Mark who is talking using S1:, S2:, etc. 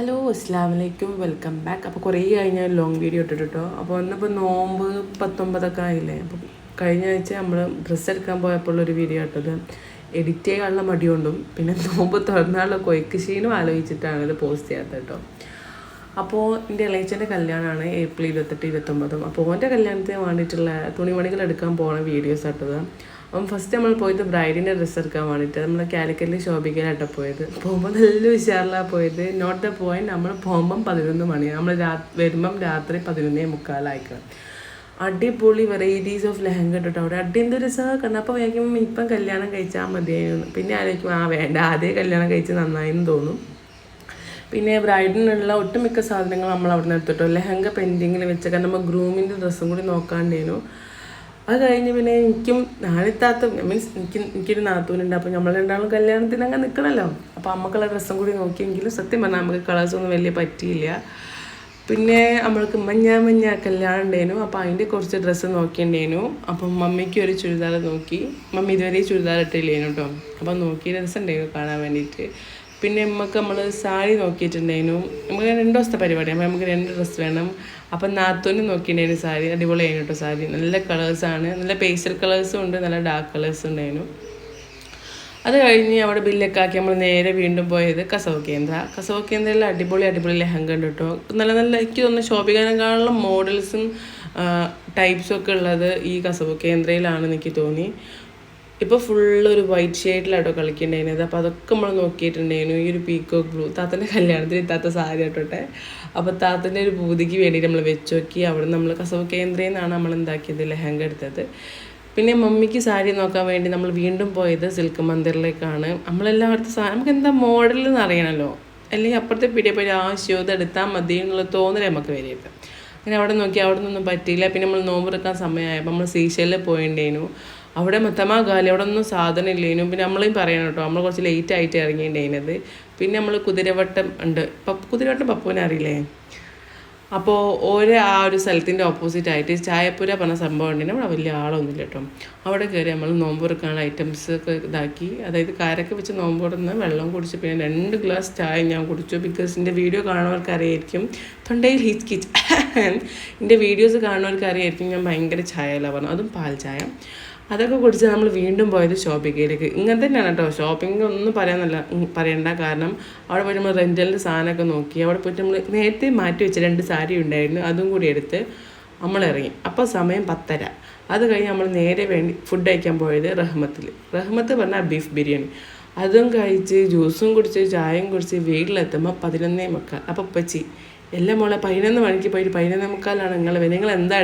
S1: Hello അസ്സാം വലൈക്കും welcome back അപ്പോൾ കുറേ കഴിഞ്ഞ ലോങ് വീഡിയോ ഇട്ടിട്ട് കേട്ടോ അപ്പോൾ ഇന്നിപ്പോൾ നോമ്പ് പത്തൊമ്പതൊക്കെ ആയില്ലേ? അപ്പം കഴിഞ്ഞ ആഴ്ച നമ്മൾ ഡ്രസ്സ് എടുക്കാൻ പോയപ്പോഴുള്ളൊരു വീഡിയോ ഇട്ടത് എഡിറ്റ് ചെയ്യാനുള്ള മടികൊണ്ടും പിന്നെ നോമ്പ് തുറന്നാലുള്ള കൊയ്ക്ക് ക്ഷീണം ആലോചിച്ചിട്ടാണ് ഇത് പോസ്റ്റ് ചെയ്യാത്തത് കേട്ടോ. അപ്പോൾ എന്റെ ഇളയച്ചന്റെ കല്യാണമാണ് ഏപ്രിൽ ഇരുപത്തെട്ട് ഇരുപത്തൊമ്പതും. അപ്പോൾ ഓന്റെ കല്യാണത്തിന് വേണ്ടിയിട്ടുള്ള തുണിമണികൾ എടുക്കാൻ പോകുന്ന വീഡിയോസ് ഇട്ടത് അപ്പം ഫസ്റ്റ് നമ്മൾ പോയത് ബ്രൈഡിന്റെ ഡ്രസ്സ് എടുക്കാൻ വേണ്ടിയിട്ട്. നമ്മൾ കാലിക്കറ്റിൽ ഷോപ്പിക്കാനായിട്ട് പോയത്. പോകുമ്പോൾ നല്ല ഉഷാറിലാണ് പോയത്. നോട്ട് ദ പോയിന്റ് നമ്മൾ പോകുമ്പം പതിനൊന്ന് മണിയാണ് നമ്മൾ രാ വരുമ്പം രാത്രി പതിനൊന്നേ മുക്കാലായിക്കണം. അടിപൊളി വെറൈറ്റീസ് ഓഫ് ലെഹങ്ക ഇട്ടിട്ട്. അവിടെ അടി എന്ത് രസമാണ് കണ്ടപ്പോൾ വേഗം ഇപ്പം കല്യാണം കഴിച്ചാൽ മതിയായിരുന്നു. പിന്നെ ആലോചിക്കും ആ വേണ്ട. ആദ്യം കല്യാണം കഴിച്ച് നന്നായെന്ന് തോന്നും. പിന്നെ ബ്രൈഡിനുള്ള ഒട്ടുമിക്ക സാധനങ്ങൾ നമ്മൾ അവിടെ നിന്ന് എടുത്തിട്ടോ. ലെഹങ്ക പെൻഡിങ്ങിൽ വെച്ചൊക്കെ നമ്മൾ ഗ്രൂമിന്റെ ഡ്രസ്സും കൂടി നോക്കാണ്ടേനു. അത് കഴിഞ്ഞ് പിന്നെ എനിക്കും നാളെത്താത്ത മീൻസ് എനിക്ക് എനിക്കൊരു നാത്തൂനുണ്ട്. അപ്പോൾ നമ്മൾ രണ്ടാളും കല്യാണത്തിന് അങ്ങ് നിൽക്കണമല്ലോ അപ്പോൾ അമ്മക്കുള്ള ഡ്രസ്സും കൂടി നോക്കിയെങ്കിലും സത്യം പറഞ്ഞാൽ നമുക്ക് കളേഴ്സൊന്നും വലിയ പറ്റിയില്ല. പിന്നെ നമ്മൾക്ക് മഞ്ഞ മഞ്ഞ കല്യാണം ഉണ്ടായിരുന്നു. അപ്പോൾ അതിന്റെ കുറച്ച് ഡ്രസ്സ് നോക്കിയിട്ടുണ്ടായിരുന്നു. അപ്പം മമ്മിക്ക് ഒരു ചുരിദാർ നോക്കി. മമ്മി ഇതുവരെ ചുരിദാർ ഇട്ടില്ലേനു കേട്ടോ അപ്പം നോക്കിയ ഡ്രസ്സ് ഉണ്ടായിരുന്നു കാണാൻ വേണ്ടിയിട്ട്. പിന്നെ നമുക്ക് നമ്മൾ സാരി നോക്കിയിട്ടുണ്ടായിരുന്നു. നമുക്ക് രണ്ട് ദിവസത്തെ പരിപാടി അപ്പോൾ നമുക്ക് രണ്ട് ഡ്രസ്സ് വേണം. അപ്പം നാത്തൂന് നോക്കിയിട്ടുണ്ടായിരുന്നു സാരി അടിപൊളിയായിരുന്നു കേട്ടോ സാരി. നല്ല കളേഴ്സാണ് നല്ല പേസ്റ്റൽ കളേഴ്സും ഉണ്ട് നല്ല ഡാർക്ക് കളേഴ്സും ഉണ്ടായിരുന്നു. അത് കഴിഞ്ഞ് അവിടെ ബില്ലൊക്കെ ആക്കി നമ്മൾ നേരെ വീണ്ടും പോയത് കസവ് കേന്ദ്ര. കസവ് കേന്ദ്രയിൽ അടിപൊളി അടിപൊളി ലെഹങ്ക ഉണ്ട് കേട്ടോ. നല്ല നല്ല എനിക്ക് തോന്നുന്നു ശോഭിക്കാനെക്കാളുള്ള മോഡൽസും ടൈപ്സും ഒക്കെ ഉള്ളത് ഈ കസവ് കേന്ദ്രയിലാണെന്ന് എനിക്ക് തോന്നി. ഇപ്പോൾ ഫുള്ള് ഒരു വൈറ്റ് ഷെയ്ഡിലാട്ടോ കളിക്കേണ്ടായിരുന്നത് അപ്പോൾ അതൊക്കെ നമ്മൾ നോക്കിയിട്ടുണ്ടായിരുന്നു ഈ ഒരു പീക്കോക്ക് ബ്ലൂ താത്തന്റെ കല്യാണത്തിന് താത്ത സാരി ആട്ടോട്ടെ അപ്പോൾ താത്തന്റെ ഒരു ഭൂതിക്ക് വേണ്ടി നമ്മൾ വെച്ച് നോക്കി അവിടെ നമ്മൾ കസവ് കേന്ദ്രയിൽ നിന്നാണ് നമ്മൾ എന്താക്കിയത്? ലെഹങ്ക എടുത്തത്. പിന്നെ മമ്മിക്ക് സാരി നോക്കാൻ വേണ്ടി നമ്മൾ വീണ്ടും പോയത് സിൽക്ക് മന്ദിറിലേക്കാണ്. നമ്മളെല്ലായിടത്തും സാ നമുക്ക് എന്താ മോഡൽ എന്ന് അറിയണമല്ലോ അല്ലെങ്കിൽ അപ്പുറത്തെ പീടിയ പോയി ആ ഇത് എടുത്താൽ മതി എന്നുള്ള തോന്നൽ നമുക്ക് വരിക അങ്ങനെ അവിടെ നോക്കി അവിടെ നിന്നൊന്നും പറ്റിയില്ല. പിന്നെ നമ്മൾ നോമ്പെടുക്കാൻ സമയമായപ്പോൾ നമ്മൾ സീഷലിൽ പോയിണ്ടേനു. അവിടെ മൊത്തമാ കാലി അവിടെ ഒന്നും സാധനം ഇല്ലേനും പിന്നെ നമ്മളെയും പറയണം കേട്ടോ നമ്മൾ കുറച്ച് ലേറ്റ് ആയിട്ട് ഇറങ്ങിയിട്ടുണ്ടായിരുന്നത്. പിന്നെ നമ്മൾ കുതിരവട്ടം ഉണ്ട്. പപ്പ് കുതിരവട്ടം പപ്പുവിനെ അറിയില്ലേ? അപ്പോൾ ഓരോ ആ ഒരു സ്ഥലത്തിന്റെ ഓപ്പോസിറ്റ് ആയിട്ട് ചായപ്പുര പറഞ്ഞ സംഭവം ഉണ്ടെങ്കിൽ അവിടെ വലിയ ആളൊന്നുമില്ല കേട്ടോ. അവിടെ കയറി നമ്മൾ നോമ്പ് തുറക്കാനുള്ള ഐറ്റംസ് ഒക്കെ ഇതാക്കി. അതായത് കാരൊക്കെ വെച്ച് നോമ്പ് തുറന്ന് വെള്ളം കുടിച്ച് പിന്നെ രണ്ട് ഗ്ലാസ് ചായ ഞാൻ കുടിച്ചു. ബിക്കോസ് എന്റെ വീഡിയോ കാണുന്നവർക്ക് അറിയായിരിക്കും. തൊണ്ടയിൽ ഹീറ്റ് കിച്ച് എന്റെ വീഡിയോസ് കാണുന്നവർക്ക് അറിയായിരിക്കും ഞാൻ ഭയങ്കര ചായ ലവണം അതും പാൽ ചായ. അതൊക്കെ കുടിച്ച് നമ്മൾ വീണ്ടും പോയത് ഷോപ്പിങ്ങിലേക്ക്. ഇങ്ങനെ തന്നെയാണ് കേട്ടോ. ഷോപ്പിംഗ് ഒന്നും പറയാനല്ല പറയണ്ട. കാരണം അവിടെ പോയി നമ്മൾ റെന്റലിന്റെ സാധനമൊക്കെ നോക്കി. അവിടെ പോയിട്ട് നമ്മൾ നേരത്തെ മാറ്റി വെച്ച രണ്ട് സാരി ഉണ്ടായിരുന്നു. അതും കൂടി എടുത്ത് നമ്മൾ ഇറങ്ങി. അപ്പോൾ സമയം പത്തര. അത് കഴിഞ്ഞ് നമ്മൾ നേരെ വേണ്ടി ഫുഡ് കഴിക്കാൻ പോയത് റഹ്മത്തിൽ. റഹ്മത്ത് പറഞ്ഞാൽ ബീഫ് ബിരിയാണി. അതും കഴിച്ച് ജ്യൂസും കുടിച്ച് ചായയും കുടിച്ച് വീട്ടിലെത്തുമ്പോൾ പതിനൊന്നേ മുക്കാൽ. അപ്പോൾ ഉപ്പച്ചി എല്ലാം മോളെ പതിനൊന്ന് മണിക്ക് പോയിട്ട് പതിനൊന്നേ മുക്കാലാണ് നിങ്ങൾ നിങ്ങൾ എന്താ